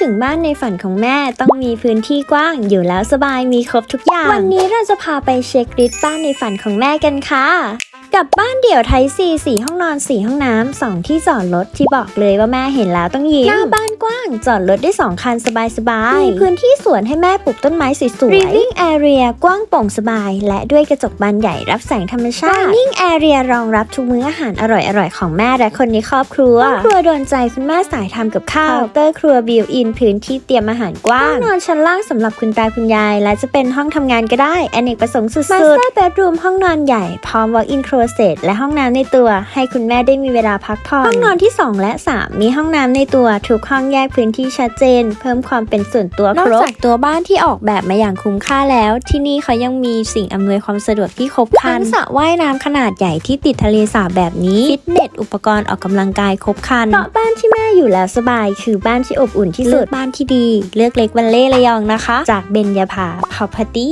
ถึงบ้านในฝันของแม่ต้องมีพื้นที่กว้าง อยู่แล้วสบายมีครบทุกอย่าง วันนี้เราจะพาไปเช็คลิสต์บ้านในฝันของแม่กันค่ะกับบ้านเดี่ยวไทยซีสี่ห้องนอนสี่ห้องน้ำสองที่จอดรถที่บอกเลยว่าแม่เห็นแล้วต้องยิ้มหน้าบ้านกว้างจอดรถได้สองคันสบายๆ มีพื้นที่สวนให้แม่ปลูกต้นไม้สวยๆ Living area กว้างโปร่งสบาย และด้วยกระจกบานใหญ่รับแสงธรรมชาติ Dining area รองรับทุกมื้ออาหารอร่อยๆ ของแม่และคนในครอบครัวห้องครัวโดนใจคุณแม่สายทำกับข้าวเตอร์ครัวบิวอินพื้นที่เตรียมอาหารกว้างห้องนอนชั้นล่างสำหรับคุณตาคุณยาย และจะเป็นห้องทำงานก็ได้อเนกประสงค์สุดๆ Master bedroom ห้องนอนใหญ่พร้อม walk-in closet และห้องน้ำในตัว ให้คุณแม่ได้มีเวลาพักผ่อนห้องนอนที่ 2 และ 3 มีห้องน้ำในตัวทุกห้องแยกพื้นที่ชัดเจน เพิ่มความเป็นส่วนตัวนอกครบจากตัวบ้านที่ออกแบบมาอย่างคุ้มค่าแล้ว ที่นี่เขายังมีสิ่งอำนวยความสะดวกที่ครบครันสระว่ายน้ำขนาดใหญ่ที่ติดทะเลสาบแบบนี้ฟิตเนสอุปกรณ์ออกกำลังกายครบครันเพราะบ้านที่แม่อยู่แล้วสบาย คือบ้านที่อบอุ่นที่สุเลืดอกบ้านที่ดี เลือกเล็กวันเล่ระยองนะคะ จากเบญญาภา Property